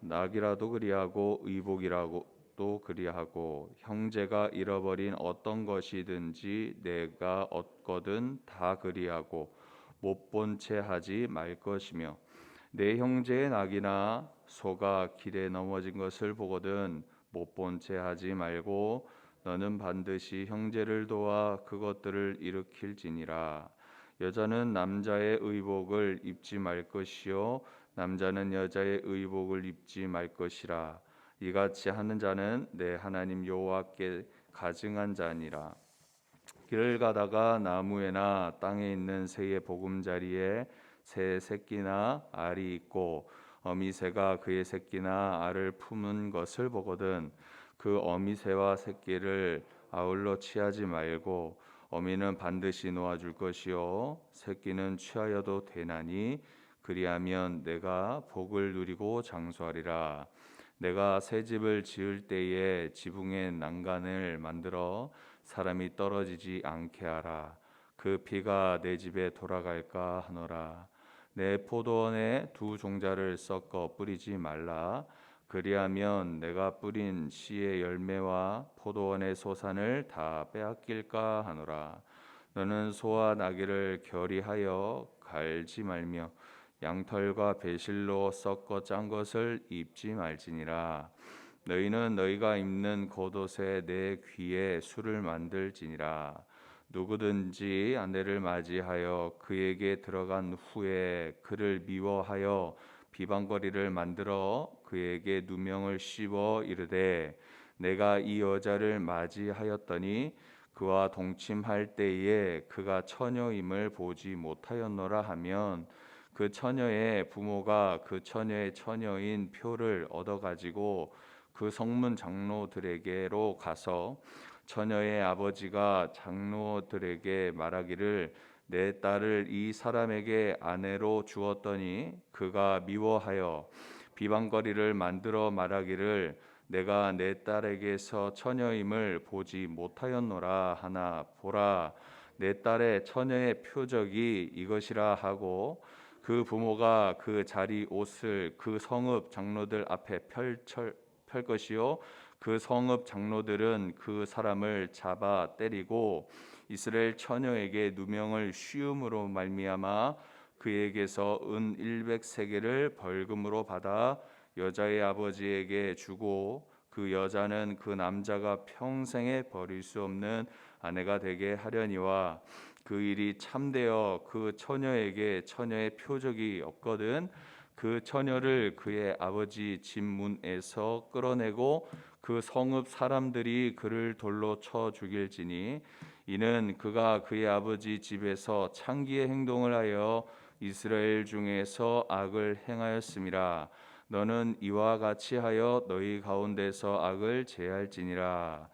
낙이라도 그리하고 의복이라고 또 그리하고 형제가 잃어버린 어떤 것이든지 내가 얻거든 다 그리하고 못 본 채 하지 말 것이며 내 형제의 낙이나 소가 길에 넘어진 것을 보거든 못 본 채 하지 말고 너는 반드시 형제를 도와 그것들을 일으킬지니라. 여자는 남자의 의복을 입지 말 것이요 남자는 여자의 의복을 입지 말 것이라. 이같이 하는 자는 내 하나님 여호와께 가증한 자니라. 길을 가다가 나무에나 땅에 있는 새의 보금자리에 새 새끼나 알이 있고 어미새가 그의 새끼나 알을 품은 것을 보거든. 그 어미새와 새끼를 아울러 취하지 말고 어미는 반드시 놓아줄 것이요. 새끼는 취하여도 되나니 그리하면 내가 복을 누리고 장수하리라. 내가 새 집을 지을 때에 지붕에 난간을 만들어 사람이 떨어지지 않게 하라. 그 피가 내 집에 돌아갈까 하노라. 내 포도원에 두 종자를 섞어 뿌리지 말라. 그리하면 내가 뿌린 씨의 열매와 포도원의 소산을 다 빼앗길까 하노라. 너는 소와 나귀를 결의하여 갈지 말며 양털과 배실로 섞어 짠 것을 입지 말지니라. 너희는 너희가 입는 겉옷에 내 귀에 술을 만들지니라. 누구든지 아내를 맞이하여 그에게 들어간 후에 그를 미워하여 비방거리를 만들어 그에게 누명을 씌워 이르되 내가 이 여자를 맞이하였더니 그와 동침할 때에 그가 처녀임을 보지 못하였노라 하면 그 처녀의 부모가 그 처녀의 처녀인 표를 얻어 가지고 그 성문 장로들에게로 가서 처녀의 아버지가 장로들에게 말하기를 내 딸을 이 사람에게 아내로 주었더니 그가 미워하여 비방거리를 만들어 말하기를 내가 내 딸에게서 처녀임을 보지 못하였노라 하나 보라. 내 딸의 처녀의 표적이 이것이라 하고 그 부모가 그 자리 옷을 그 성읍 장로들 앞에 펼쳐 펼 것이요. 그 성읍 장로들은 그 사람을 잡아 때리고 이스라엘 처녀에게 누명을 씌움으로 말미암아 그에게서 은 100세겔을 벌금으로 받아 여자의 아버지에게 주고 그 여자는 그 남자가 평생에 버릴 수 없는 아내가 되게 하려니와 그 일이 참되어 그 처녀에게 처녀의 표적이 없거든 그 처녀를 그의 아버지 집 문에서 끌어내고 그 성읍 사람들이 그를 돌로 쳐 죽일지니 이는 그가 그의 아버지 집에서 창기의 행동을 하여 이스라엘 중에서 악을 행하였음이라 너는 이와 같이 하여 너희 가운데서 악을 제할지니라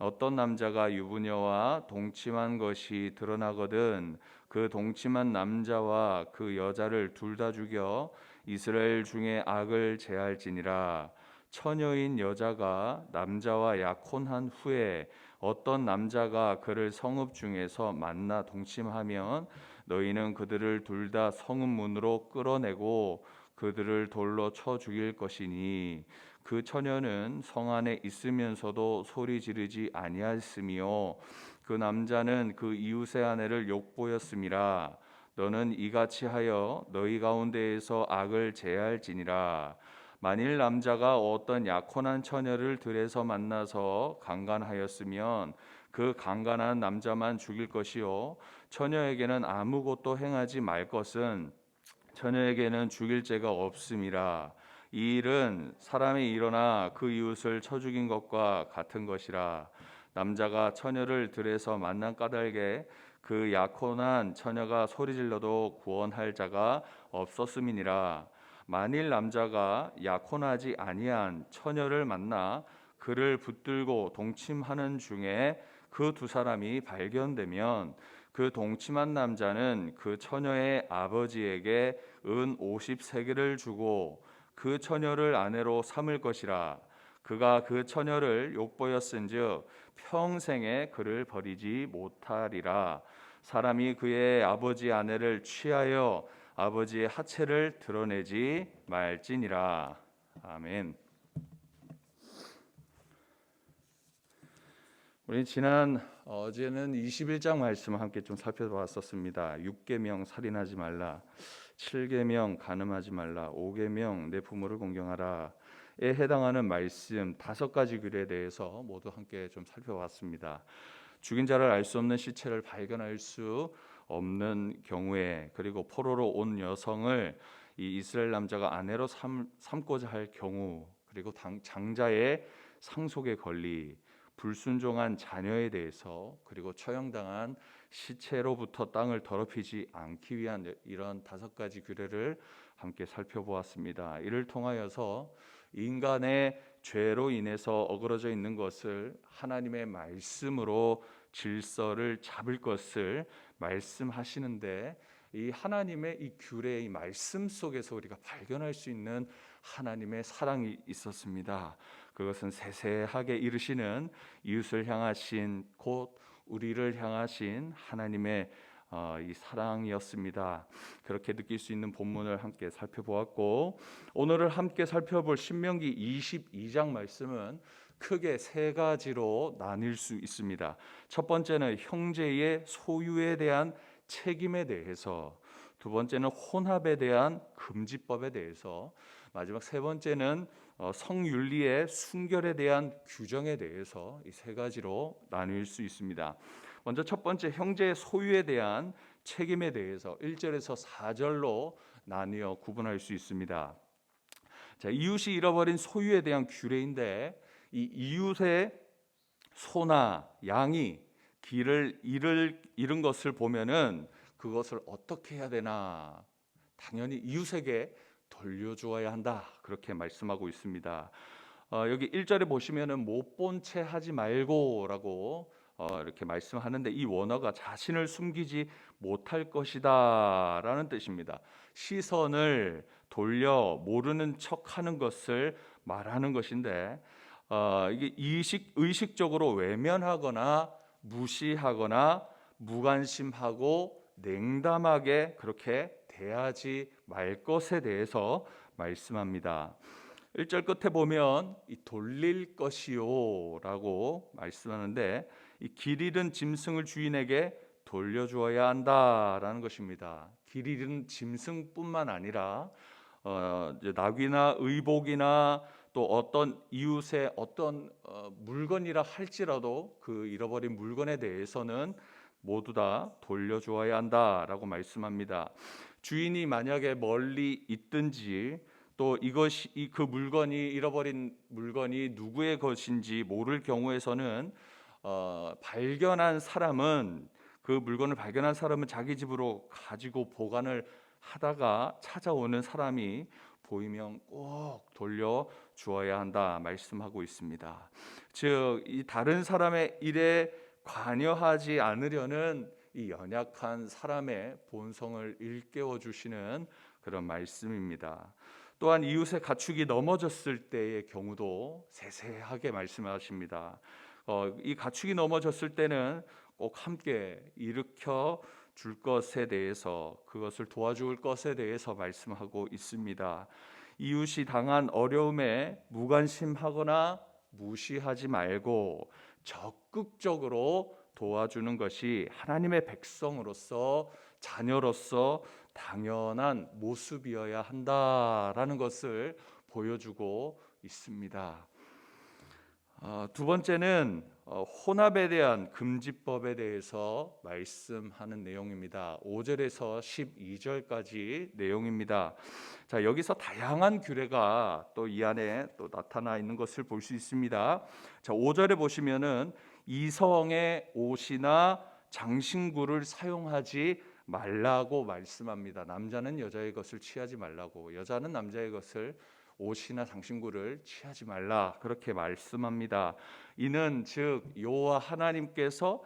어떤 남자가 유부녀와 동침한 것이 드러나거든 그 동침한 남자와 그 여자를 둘 다 죽여 이스라엘 중에 악을 제할지니라. 처녀인 여자가 남자와 약혼한 후에 어떤 남자가 그를 성읍 중에서 만나 동침하면 너희는 그들을 둘 다 성읍 문으로 끌어내고 그들을 돌로 쳐 죽일 것이니 그 처녀는 성 안에 있으면서도 소리 지르지 아니하였으며 그 남자는 그 이웃의 아내를 욕보였음이라 너는 이같이 하여 너희 가운데에서 악을 제할지니라. 만일 남자가 어떤 약혼한 처녀를 들에서 만나서 강간하였으면 그 강간한 남자만 죽일 것이요. 처녀에게는 아무것도 행하지 말 것은 처녀에게는 죽일 죄가 없음이라 이 일은 사람이 일어나 그 이웃을 쳐 죽인 것과 같은 것이라. 남자가 처녀를 들에서 만난 까닭에 그 약혼한 처녀가 소리질러도 구원할 자가 없었음이니라. 만일 남자가 약혼하지 아니한 처녀를 만나 그를 붙들고 동침하는 중에 그 두 사람이 발견되면 그 동침한 남자는 그 처녀의 아버지에게 은 50세겔을 주고 그 처녀를 아내로 삼을 것이라 그가 그 처녀를 욕보였은즉 평생에 그를 버리지 못하리라 사람이 그의 아버지 아내를 취하여 아버지의 하체를 드러내지 말지니라 아멘. 우리 지난 어제는 21장 말씀을 함께 좀 살펴봤었습니다. 6계명 살인하지 말라. 7계명 간음하지 말라. 5계명 내 부모를 공경하라에 해당하는 말씀 다섯 가지 규례에 대해서 모두 함께 좀 살펴봤습니다. 죽인 자를 알 수 없는 시체를 발견할 수 없는 경우에 그리고 포로로 온 여성을 이 이스라엘 남자가 아내로 삼, 삼고자 할 경우 그리고 당, 장자의 상속의 권리 불순종한 자녀에 대해서 그리고 처형당한 시체로부터 땅을 더럽히지 않기 위한 이런 다섯 가지 규례를 함께 살펴보았습니다. 이를 통하여서 인간의 죄로 인해서 어그러져 있는 것을 하나님의 말씀으로 질서를 잡을 것을 말씀하시는데 이 하나님의 이 규례의 말씀 속에서 우리가 발견할 수 있는 하나님의 사랑이 있었습니다. 그것은 세세하게 이르시는 이웃을 향하신 곧 우리를 향하신 하나님의 어, 이 사랑이었습니다. 그렇게 느낄 수 있는 본문을 함께 살펴보았고 오늘을 함께 살펴볼 신명기 22장 말씀은 크게 세 가지로 나뉠 수 있습니다. 첫 번째는 형제의 소유에 대한 책임에 대해서, 두 번째는 혼합에 대한 금지법에 대해서, 마지막 세 번째는 어, 성윤리의 순결에 대한 규정에 대해서 이 세 가지로 나눌 수 있습니다. 먼저 첫 번째 형제의 소유에 대한 책임에 대해서 1절에서 4절로 나뉘어 구분할 수 있습니다. 자, 이웃이 잃어버린 소유에 대한 규례인데 이 이웃의 소나 양이 길을 잃을 잃은 것을 보면은 그것을 어떻게 해야 되나? 당연히 이웃에게 돌려주어야 한다. 그렇게 말씀하고 있습니다. 어, 여기 1절에 보시면은 못 본 채 하지 말고라고 어, 이렇게 말씀하는데 이 원어가 자신을 숨기지 못할 것이다라는 뜻입니다. 시선을 돌려 모르는 척하는 것을 말하는 것인데 어, 이게 의식 의식적으로 외면하거나 무시하거나 무관심하고 냉담하게 그렇게 대하지 말 것에 대해서 말씀합니다. 1절 끝에 보면 이 돌릴 것이요라고 말씀하는데 이 길 잃은 짐승을 주인에게 돌려주어야 한다라는 것입니다. 길 잃은 짐승뿐만 아니라 어, 낙이나 의복이나 또 어떤 이웃의 어떤 어, 물건이라 할지라도 그 잃어버린 물건에 대해서는 모두 다 돌려주어야 한다라고 말씀합니다. 주인이 만약에 멀리 있든지 또 이것이 그 물건이 잃어버린 물건이 누구의 것인지 모를 경우에서는 어, 발견한 사람은 그 물건을 발견한 사람은 자기 집으로 가지고 보관을 하다가 찾아오는 사람이 보이면 꼭 돌려 주어야 한다 말씀하고 있습니다. 즉, 이 다른 사람의 일에 관여하지 않으려는 이 연약한 사람의 본성을 일깨워 주시는 그런 말씀입니다. 또한 이웃의 가축이 넘어졌을 때의 경우도 세세하게 말씀하십니다. 어, 이 가축이 넘어졌을 때는 꼭 함께 일으켜 줄 것에 대해서 그것을 도와줄 것에 대해서 말씀하고 있습니다. 이웃이 당한 어려움에 무관심하거나 무시하지 말고 적극적으로 도와주는 것이 하나님의 백성으로서 자녀로서 당연한 모습이어야 한다라는 것을 보여주고 있습니다. 어, 두 번째는 어, 혼합에 대한 금지법에 대해서 말씀하는 내용입니다. 5절에서 12절까지 내용입니다. 자, 여기서 다양한 규례가 또 이 안에 또 나타나 있는 것을 볼 수 있습니다. 자, 5절에 보시면은 이성의 옷이나 장신구를 사용하지 말라고 말씀합니다. 남자는 여자의 것을 취하지 말라고, 여자는 남자의 것을 옷이나 장신구를 취하지 말라 그렇게 말씀합니다. 이는 즉 여호와 하나님께서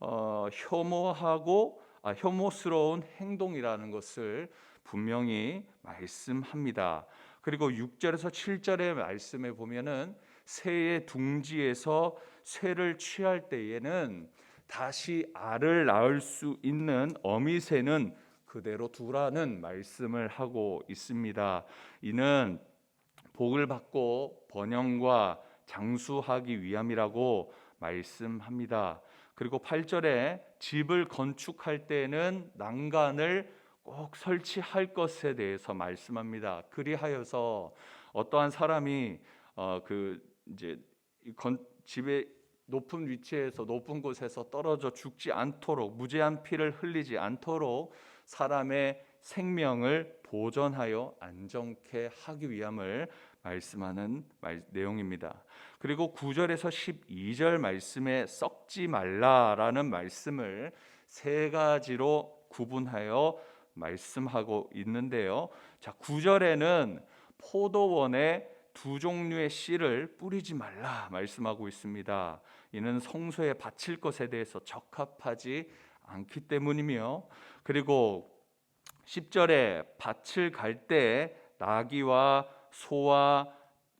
어, 혐오하고 아, 혐오스러운 행동이라는 것을 분명히 말씀합니다. 그리고 6절에서 7절의 말씀에 보면은 새의 둥지에서 쇠를 취할 때에는 다시 알을 낳을 수 있는 어미새는 그대로 두라는 말씀을 하고 있습니다. 이는 복을 받고 번영과 장수하기 위함이라고 말씀합니다. 그리고 8절에 집을 건축할 때는 난간을 꼭 설치할 것에 대해서 말씀합니다. 그리하여서 어떠한 사람이 어 그 이제 이 건, 집의 높은 위치에서 높은 곳에서 떨어져 죽지 않도록 무제한 피를 흘리지 않도록 사람의 생명을 보존하여 안정케 하기 위함을 말씀하는 말, 내용입니다. 그리고 9절에서 12절 말씀에 썩지 말라라는 말씀을 세 가지로 구분하여 말씀하고 있는데요. 자, 9절에는 포도원에 두 종류의 씨를 뿌리지 말라 말씀하고 있습니다. 이는 성소에 바칠 것에 대해서 적합하지 않기 때문이며 그리고 10절에 밭을 갈 때 나귀와 소와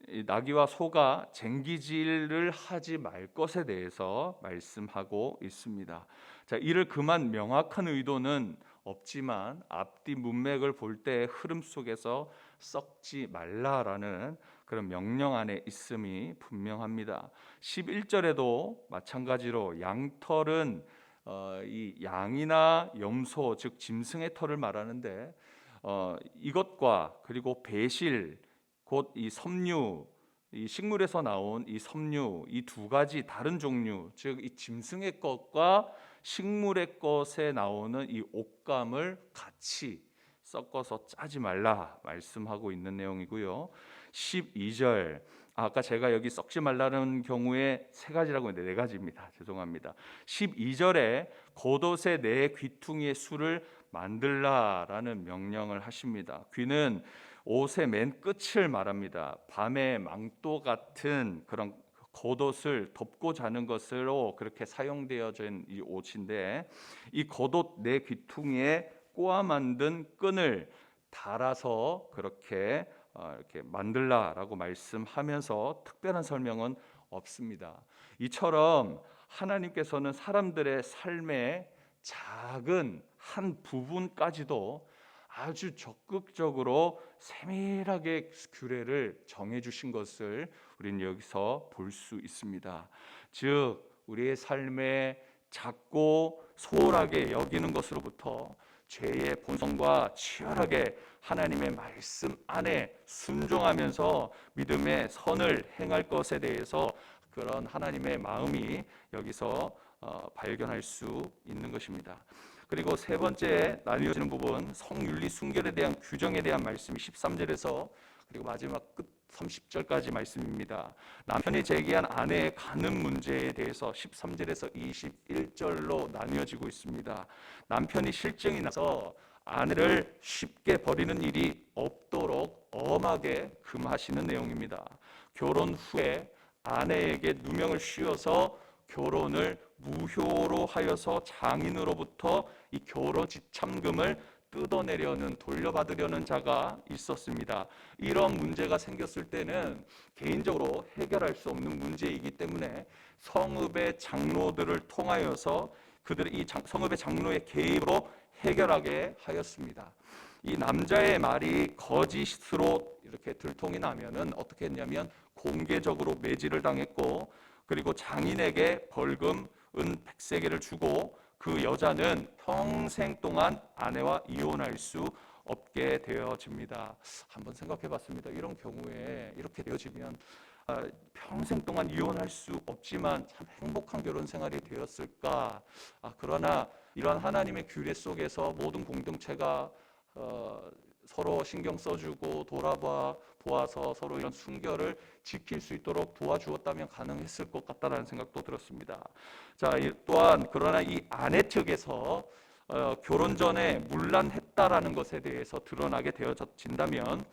이 나귀와 소가 쟁기질을 하지 말 것에 대해서 말씀하고 있습니다. 자, 이를 그만 명확한 의도는 없지만 앞뒤 문맥을 볼 때 흐름 속에서 썩지 말라라는 그런 명령 안에 있음이 분명합니다. 11절에도 마찬가지로 양털은 어, 이 양이나 염소 즉 짐승의 털을 말하는데 어, 이것과 그리고 배실 곧 이 섬유 이 식물에서 나온 이 섬유 이 두 가지 다른 종류 즉 이 짐승의 것과 식물의 것에 나오는 이 옷감을 같이 섞어서 짜지 말라 말씀하고 있는 내용이고요. 12절 아까 제가 여기 썩지 말라는 경우에 세 가지라고 했는데 네 가지입니다. 죄송합니다. 12절에 겉옷의 내 귀퉁이의 수를 만들라라는 명령을 하십니다. 귀는 옷의 맨 끝을 말합니다. 밤에 망토 같은 그런 겉옷을 덮고 자는 것으로 그렇게 사용되어진 이 옷인데 이 겉옷 내 귀퉁이에 꼬아 만든 끈을 달아서 그렇게 어, 이렇게 만들라라고 말씀하면서 특별한 설명은 없습니다. 이처럼 하나님께서는 사람들의 삶의 작은 한 부분까지도 아주 적극적으로 세밀하게 규례를 정해 주신 것을 우리는 여기서 볼 수 있습니다. 즉 우리의 삶에 작고 소홀하게 여기는 것으로부터 죄의 본성과 치열하게 하나님의 말씀 안에 순종하면서 믿음의 선을 행할 것에 대해서 그런 하나님의 마음이 여기서 어, 발견할 수 있는 것입니다. 그리고 세 번째 나뉘어지는 부분 성윤리 순결에 대한 규정에 대한 말씀이 13절에서 그리고 마지막 끝 30절까지 말씀입니다. 남편이 제기한 아내의 가는 문제에 대해서 13절에서 21절로 나뉘어지고 있습니다. 남편이 실증이 나서 아내를 쉽게 버리는 일이 없도록 엄하게 금하시는 내용입니다. 결혼 후에 아내에게 누명을 씌워서 결혼을 무효로 하여서 장인으로부터 이 결혼 지참금을 뜯어내려는 돌려받으려는 자가 있었습니다. 이런 문제가 생겼을 때는 개인적으로 해결할 수 없는 문제이기 때문에 성읍의 장로들을 통하여서 그들의 이 성읍의 장로의 개입으로 해결하게 하였습니다. 이 남자의 말이 거짓으로 이렇게 들통이 나면은 어떻게 했냐면 공개적으로 매질을 당했고 그리고 장인에게 벌금 은 100세계를 주고 그 여자는 평생 동안 아내와 이혼할 수 없게 되어집니다. 한번 생각해 봤습니다. 이런 경우에 이렇게 되어지면 아, 평생 동안 이혼할 수 없지만 참 행복한 결혼 생활이 되었을까? 아, 그러나 이러한 하나님의 규례 속에서 모든 공동체가 어, 서로 신경 써주고 돌아봐 보아서 서로 이런 순결을 지킬 수 있도록 도와주었다면 가능했을 것 같다라는 생각도 들었습니다. 자, 또한 그러나 이 아내 측에서 어, 결혼 전에 문란했다라는 것에 대해서 드러나게 되어진다면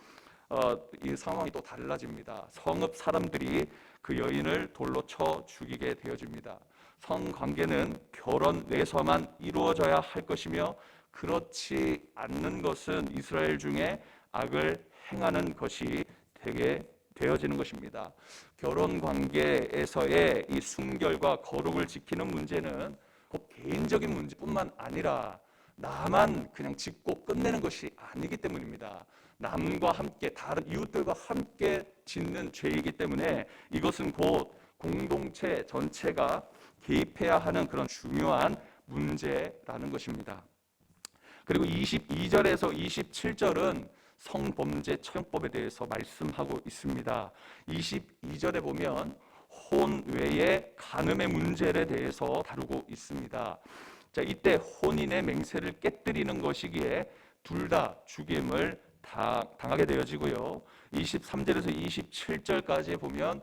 어, 이 상황이 또 달라집니다. 성읍 사람들이 그 여인을 돌로 쳐 죽이게 되어집니다. 성관계는 결혼 내에서만 이루어져야 할 것이며 그렇지 않는 것은 이스라엘 중에 악을 행하는 것이 되게 되어지는 것입니다. 결혼 관계에서의 이 순결과 거룩을 지키는 문제는 꼭 개인적인 문제뿐만 아니라 나만 그냥 짓고 끝내는 것이 아니기 때문입니다. 남과 함께 다른 이웃들과 함께 짓는 죄이기 때문에 이것은 곧 공동체 전체가 개입해야 하는 그런 중요한 문제라는 것입니다. 그리고 22절에서 27절은 성범죄 처형법에 대해서 말씀하고 있습니다. 22절에 보면 혼 외에 간음의 문제에 대해서 다루고 있습니다. 자, 이때 혼인의 맹세를 깨뜨리는 것이기에 둘 다 죽임을 다 당하게 되어지고요. 23절에서 27절까지 보면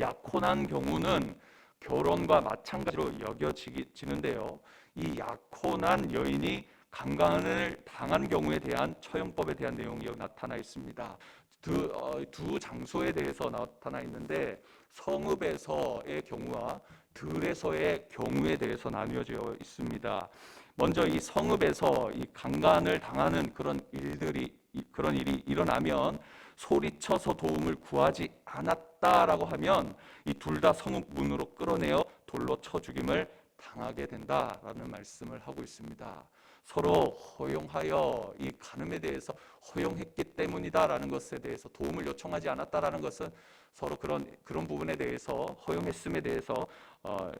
약혼한 경우는 결혼과 마찬가지로 여겨지는데요. 이 약혼한 여인이 강간을 당한 경우에 대한 처형법에 대한 내용이 나타나 있습니다. 두, 어, 두 장소에 대해서 나타나 있는데 성읍에서의 경우와 들에서의 경우에 대해서 나뉘어져 있습니다. 먼저 이 성읍에서 이 강간을 당하는 그런 일들이 이- 그런 일이 일어나면 소리쳐서 도움을 구하지 않았다라고 하면 이 둘 다 성읍 문으로 끌어내어 돌로 쳐 죽임을 당하게 된다라는 말씀을 하고 있습니다. 서로 허용하여 이 간음에 대해서 허용했기 때문이다라는 것에 대해서 도움을 요청하지 않았다라는 것은 서로 그런 그런 부분에 대해서 허용했음에 대해서 어,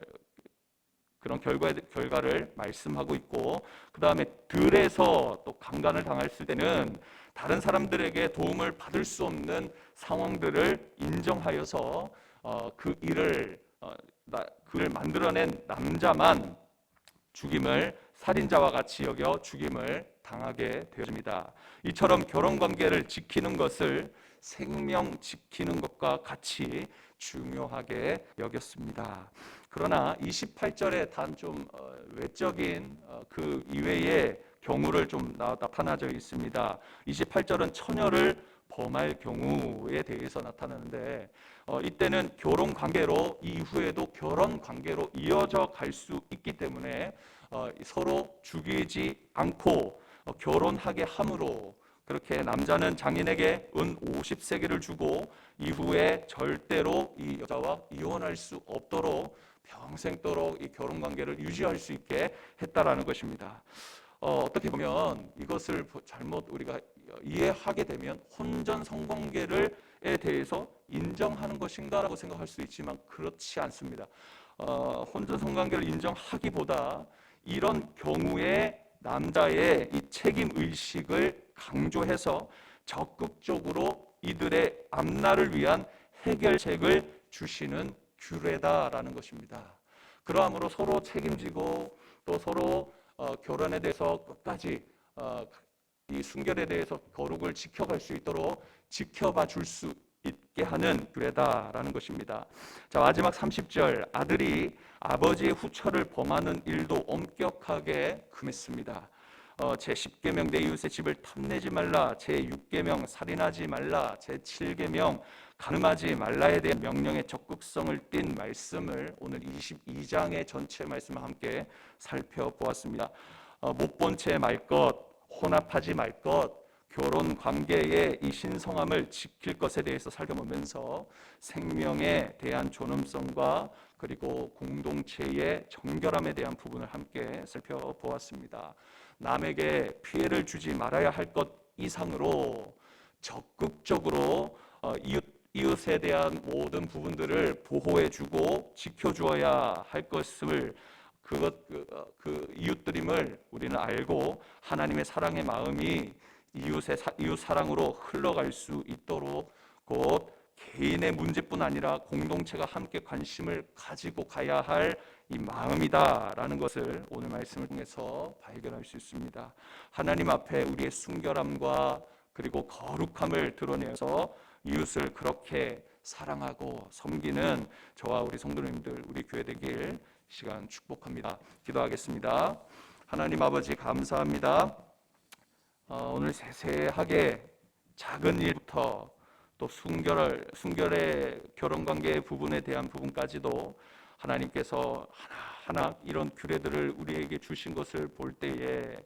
그런 결과 결과를 말씀하고 있고 그 다음에 들에서 또 강간을 당했을 때는 다른 사람들에게 도움을 받을 수 없는 상황들을 인정하여서 어, 그 일을 어, 나, 그를 만들어낸 남자만 죽임을 살인자와 같이 여겨 죽임을 당하게 되어집니다. 이처럼 결혼 관계를 지키는 것을 생명 지키는 것과 같이 중요하게 여겼습니다. 그러나 28절에 단 좀 외적인 어, 그 이외의 경우를 좀 나- 나타나져 있습니다. 28절은 처녀를 범할 경우에 대해서 나타나는데 어, 이때는 결혼 관계로 이후에도 결혼 관계로 이어져 갈 수 있기 때문에 어, 서로 죽이지 않고 어, 결혼하게 함으로 그렇게 남자는 장인에게 은 50세계를 주고 이후에 절대로 이 여자와 이혼할 수 없도록 평생도록 이 결혼 관계를 유지할 수 있게 했다라는 것입니다. 어, 어떻게 보면 이것을 보- 잘못 우리가 이해하게 되면 혼전 성관계를 에 대해서 인정하는 것인가라고 생각할 수 있지만 그렇지 않습니다. 어, 혼전 성관계를 인정하기보다 이런 경우에 남자의 이 책임 의식을 강조해서 적극적으로 이들의 앞날을 위한 해결책을 주시는 규례다라는 것입니다. 그러함으로 서로 책임지고 또 서로 어, 결혼에 대해서 끝까지 어, 이 순결에 대해서 거룩을 지켜갈 수 있도록 지켜봐 줄 수 있게 하는 규례다라는 것입니다. 자 마지막 30절 아들이 아버지의 후처를 범하는 일도 엄격하게 금했습니다. 어, 제 10계명 내 이웃의 집을 탐내지 말라 제 6계명 살인하지 말라 제 7계명 가늠하지 말라에 대한 명령의 적극성을 띤 말씀을 오늘 22장의 전체 말씀과 함께 살펴보았습니다. 어, 못본 채 말 것, 혼합하지 말 것, 결혼 관계의 이 신성함을 지킬 것에 대해서 살펴보면서 생명에 대한 존엄성과 그리고 공동체의 정결함에 대한 부분을 함께 살펴보았습니다. 남에게 피해를 주지 말아야 할 것 이상으로 적극적으로 어, 이웃 이웃에 대한 모든 부분들을 보호해주고 지켜주어야 할 것을 그것 그, 어, 그 이웃들임을 우리는 알고 하나님의 사랑의 마음이 이웃의 사, 이웃 사랑으로 흘러갈 수 있도록 곧 개인의 문제뿐 아니라 공동체가 함께 관심을 가지고 가야 할 이 마음이다라는 것을 오늘 말씀을 통해서 발견할 수 있습니다. 하나님 앞에 우리의 순결함과 그리고 거룩함을 드러내서 이웃을 그렇게 사랑하고 섬기는 저와 우리 성도님들 우리 교회 되길 시간 축복합니다. 기도하겠습니다. 하나님 아버지 감사합니다. 어, 오늘 세세하게 작은 일부터 또 순결 순결의 결혼 관계 부분에 대한 부분까지도 하나님께서 하나하나 이런 규례들을 우리에게 주신 것을 볼 때에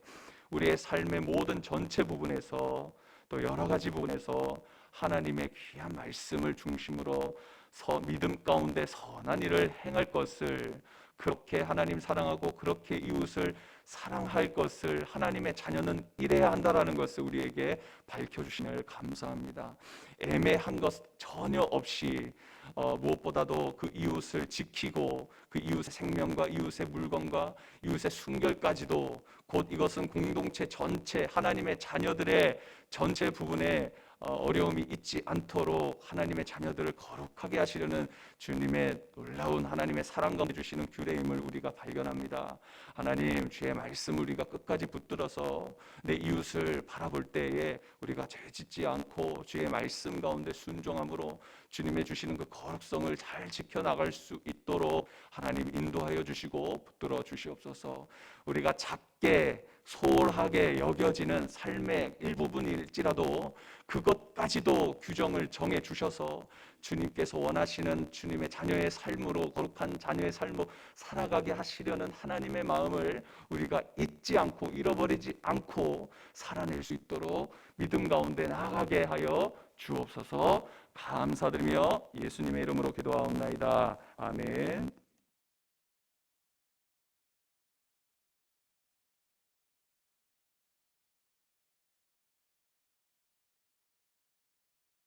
우리의 삶의 모든 전체 부분에서 또 여러 가지 부분에서 하나님의 귀한 말씀을 중심으로 서 믿음 가운데 선한 일을 행할 것을 그렇게 하나님 사랑하고 그렇게 이웃을 사랑할 것을 하나님의 자녀는 이래야 한다라는 것을 우리에게 밝혀주시늘 감사합니다. 애매한 것 전혀 없이 어, 무엇보다도 그 이웃을 지키고 그 이웃의 생명과 이웃의 물건과 이웃의 순결까지도 곧 이것은 공동체 전체 하나님의 자녀들의 전체 부분에 어, 어려움이 있지 않도록 하나님의 자녀들을 거룩하게 하시려는 주님의 놀라운 하나님의 사랑 가운데 주시는 규례임을 우리가 발견합니다. 하나님 주의 말씀 우리가 끝까지 붙들어서 내 이웃을 바라볼 때에 우리가 죄짓지 않고 주의 말씀 가운데 순종함으로 주님의 주시는 그 거룩성을 잘 지켜 나갈 수 있도록 하나님 인도하여 주시고 붙들어 주시옵소서. 우리가 작게 소홀하게 여겨지는 삶의 일부분일지라도 그것까지도 규정을 정해 주셔서 주님께서 원하시는 주님의 자녀의 삶으로 거룩한 자녀의 삶으로 살아가게 하시려는 하나님의 마음을 우리가 잊지 않고 잃어버리지 않고 살아낼 수 있도록 믿음 가운데 나아가게 하여 주옵소서 감사드리며 예수님의 이름으로 기도하옵나이다. 아멘.